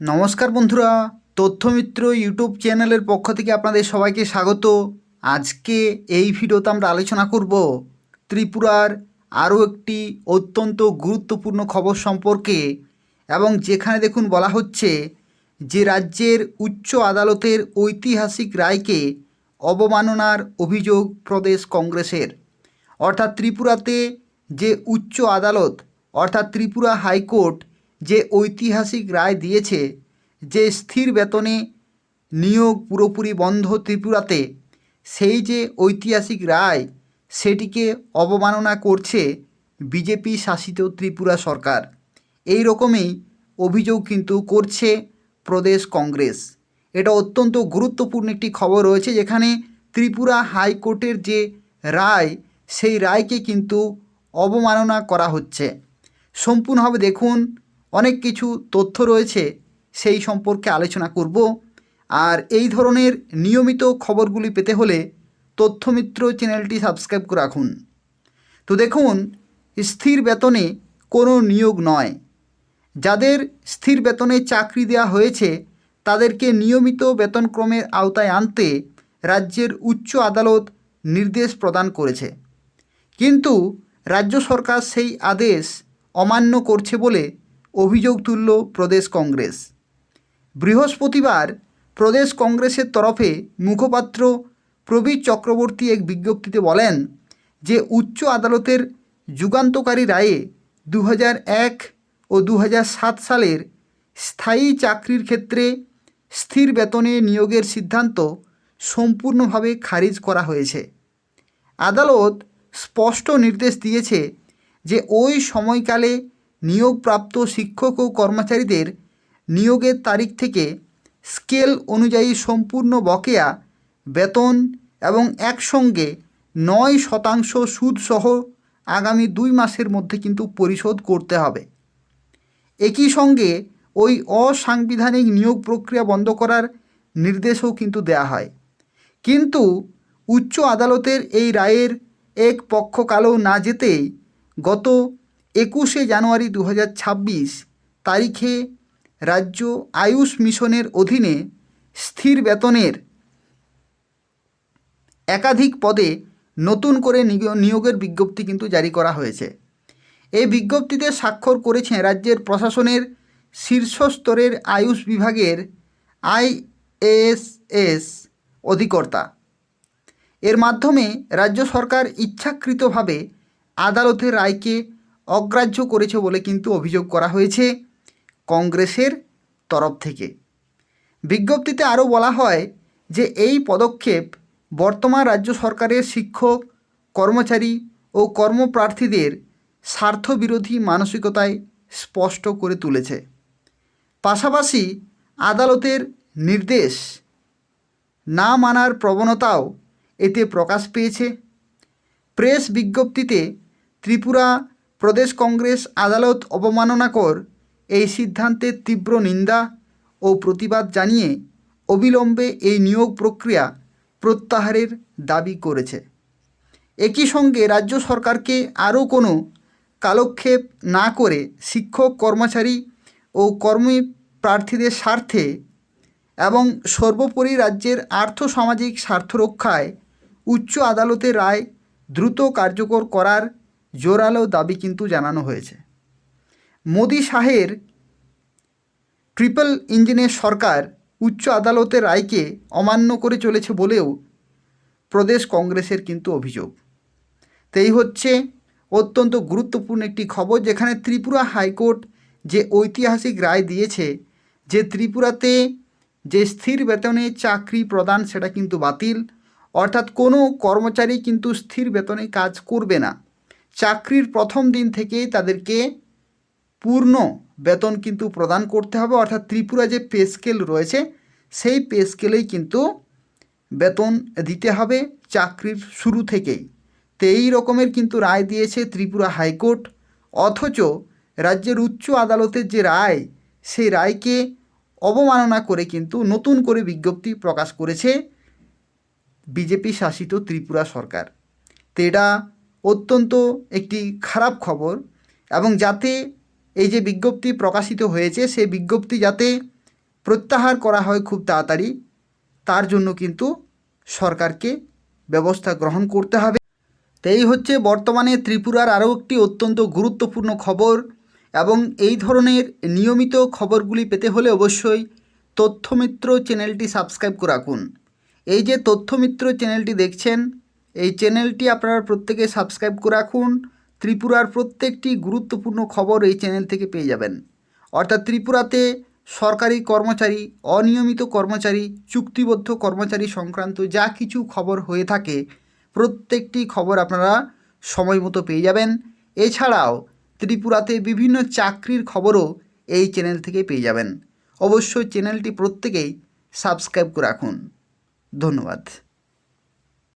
নমস্কার বন্ধুরা, তথ্যমিত্র ইউটিউব চ্যানেলের পক্ষ থেকে আপনাদের সবাইকে স্বাগত। আজকে এই ভিডিওতে আমরা আলোচনা করব ত্রিপুরার আরও একটি অত্যন্ত গুরুত্বপূর্ণ খবর সম্পর্কে এবং যেখানে দেখুন বলা হচ্ছে যে রাজ্যের উচ্চ আদালতের ঐতিহাসিক রায়কে অবমাননার অভিযোগ প্রদেশ কংগ্রেসের। অর্থাৎ ত্রিপুরাতে যে উচ্চ আদালত, অর্থাৎ ত্রিপুরা হাইকোর্ট যে ঐতিহাসিক রায় দিয়েছে যে স্থির বেতনে নিয়োগ পুরোপুরি বন্ধ ত্রিপুরাতে, সেই যে ঐতিহাসিক রায় সেটিকে অবমাননা করছে বিজেপি শাসিত ত্রিপুরা সরকার। এই রকমই অভিযোগ কিন্তু করছে প্রদেশ কংগ্রেস। এটা অত্যন্ত গুরুত্বপূর্ণ একটি খবর রয়েছে যেখানে ত্রিপুরা হাইকোর্টের যে রায়, সেই রায়কে কিন্তু অবমাননা করা হচ্ছে। সম্পূর্ণভাবে দেখুন অনেক কিছু তথ্য রয়েছে সেই সম্পর্কে আলোচনা করব। আর এই ধরনের নিয়মিত খবরগুলি পেতে হলে তথ্যমিত্র চ্যানেলটি সাবস্ক্রাইব করে রাখুন। তো দেখুন, স্থির বেতনে কোনো নিয়োগ নয়। যাদের স্থির বেতনে চাকরি দেওয়া হয়েছে, তাদেরকে নিয়মিত বেতনক্রমের আওতায় আনতে রাজ্যের উচ্চ আদালত নির্দেশ প্রদান করেছে। কিন্তু রাজ্য সরকার সেই আদেশ অমান্য করছে বলে অভিযোগ তুলল প্রদেশ কংগ্রেস। বৃহস্পতিবার প্রদেশ কংগ্রেসের তরফে মুখপাত্র প্রবীর চক্রবর্তী এক বিজ্ঞপ্তিতে বলেন যে উচ্চ আদালতের যুগান্তকারী রায়ে দু এক ও দু সালের স্থায়ী চাকরির ক্ষেত্রে স্থির বেতনে নিয়োগের সিদ্ধান্ত সম্পূর্ণভাবে খারিজ করা হয়েছে। আদালত স্পষ্ট নির্দেশ দিয়েছে যে ওই সময়কালে নিয়োগপ্রাপ্ত শিক্ষক ও কর্মচারীদের নিয়োগের তারিখ থেকে স্কেল অনুযায়ী সম্পূর্ণ বকেয়া, বেতন এবং একসঙ্গে নয় শতাংশ সুদসহ আগামী দুই মাসের মধ্যে কিন্তু পরিশোধ করতে হবে। একই সঙ্গে ওই অসাংবিধানিক নিয়োগ প্রক্রিয়া বন্ধ করার নির্দেশও কিন্তু দেয়া হয়। কিন্তু উচ্চ আদালতের এই রায়ের এক পক্ষকালও না যেতেই গত একুশে জানুয়ারি দু হাজার ছাব্বিশ তারিখে রাজ্য আয়ুষ মিশনের অধীনে স্থির বেতনের একাধিক পদে নতুন করে নিয়োগের বিজ্ঞপ্তি কিন্তু জারি করা হয়েছে। এই বিজ্ঞপ্তিতে স্বাক্ষর করেছেন রাজ্যের প্রশাসনের শীর্ষস্তরের আয়ুষ বিভাগের আইএএসএস অধিকর্তা। এর মাধ্যমে রাজ্য সরকার ইচ্ছাকৃতভাবে আদালতের রায়কে অগ্রাহ্য করেছে বলে কিন্তু অভিযোগ করা হয়েছে কংগ্রেসের তরফ থেকে। বিজ্ঞপ্তিতে আরও বলা হয় যে এই পদক্ষেপ বর্তমান রাজ্য সরকারের শিক্ষক, কর্মচারী ও কর্মপ্রার্থীদের স্বার্থবিরোধী মানসিকতায় স্পষ্ট করে তুলেছে। পাশাপাশি আদালতের নির্দেশ না মানার প্রবণতাও এতে প্রকাশ পেয়েছে। প্রেস বিজ্ঞপ্তিতে ত্রিপুরা প্রদেশ কংগ্রেস, আদালত অবমাননাকর এই সিদ্ধান্তের তীব্র নিন্দা ও প্রতিবাদ জানিয়ে অবিলম্বে এই নিয়োগ প্রক্রিয়া প্রত্যাহারের দাবি করেছে। একই সঙ্গে রাজ্য সরকারকে আরও কোনো কালক্ষেপ না করে শিক্ষক, কর্মচারী ও কর্মী প্রার্থীদের স্বার্থে এবং সর্বোপরি রাজ্যের আর্থসামাজিক স্বার্থ রক্ষায় উচ্চ আদালতের রায় দ্রুত কার্যকর করার জোরালো দাবি কিন্তু জানানো হয়েছে। মোদি শাহের ট্রিপল ইঞ্জিনের সরকার উচ্চ আদালতের রায়কে অমান্য করে চলেছে বলেও প্রদেশ কংগ্রেসের কিন্তু অভিযোগ। তো এই হচ্ছে অত্যন্ত গুরুত্বপূর্ণ একটি খবর, যেখানে ত্রিপুরা হাইকোর্ট যে ঐতিহাসিক রায় দিয়েছে, যে ত্রিপুরাতে যে স্থির বেতনে চাকরি প্রদান সেটা কিন্তু বাতিল, অর্থাৎ কোনো কর্মচারী কিন্তু স্থির বেতনে কাজ করবে না। চাকরির প্রথম দিন থেকেই তাদেরকে পূর্ণ বেতন কিন্তু প্রদান করতে হবে, অর্থাৎ ত্রিপুরা যে পে স্কেল রয়েছে, সেই পে স্কেলেই কিন্তু বেতন দিতে হবে চাকরির শুরু থেকেই। তো এই রকমের কিন্তু রায় দিয়েছে ত্রিপুরা হাইকোর্ট, অথচ রাজ্যের উচ্চ আদালতের যে রায়, সেই রায়কে অবমাননা করে কিন্তু নতুন করে বিজ্ঞপ্তি প্রকাশ করেছে বিজেপি শাসিত ত্রিপুরা সরকার। তো এটা অত্যন্ত একটি খারাপ খবর এবং যাতে এই যে বিজ্ঞপ্তি প্রকাশিত হয়েছে সে বিজ্ঞপ্তি যাতে প্রত্যাহার করা হয় খুব তাড়াতাড়ি, তার জন্য কিন্তু সরকারকে ব্যবস্থা গ্রহণ করতে হবে। তো এই হচ্ছে বর্তমানে ত্রিপুরার আরও একটি অত্যন্ত গুরুত্বপূর্ণ খবর এবং এই ধরনের নিয়মিত খবরগুলি পেতে হলে অবশ্যই তথ্যমিত্র চ্যানেলটি সাবস্ক্রাইব করে রাখুন। এই যে তথ্যমিত্র চ্যানেলটি দেখছেন এই চ্যানেলটি আপনারা প্রত্যেকে সাবস্ক্রাইব করে রাখুন। ত্রিপুরার প্রত্যেকটি গুরুত্বপূর্ণ খবর এই চ্যানেল থেকে পেয়ে যাবেন। অর্থাৎ ত্রিপুরাতে সরকারি কর্মচারী, অনিয়মিত কর্মচারী, চুক্তিবদ্ধ কর্মচারী সংক্রান্ত যা কিছু খবর হয়ে থাকে, প্রত্যেকটি খবর আপনারা সময় মতো পেয়ে যাবেন। এছাড়াও ত্রিপুরাতে বিভিন্ন চাকরির খবরও এই চ্যানেল থেকে পেয়ে যাবেন। অবশ্যই চ্যানেলটি প্রত্যেকেই সাবস্ক্রাইব করে রাখুন। ধন্যবাদ।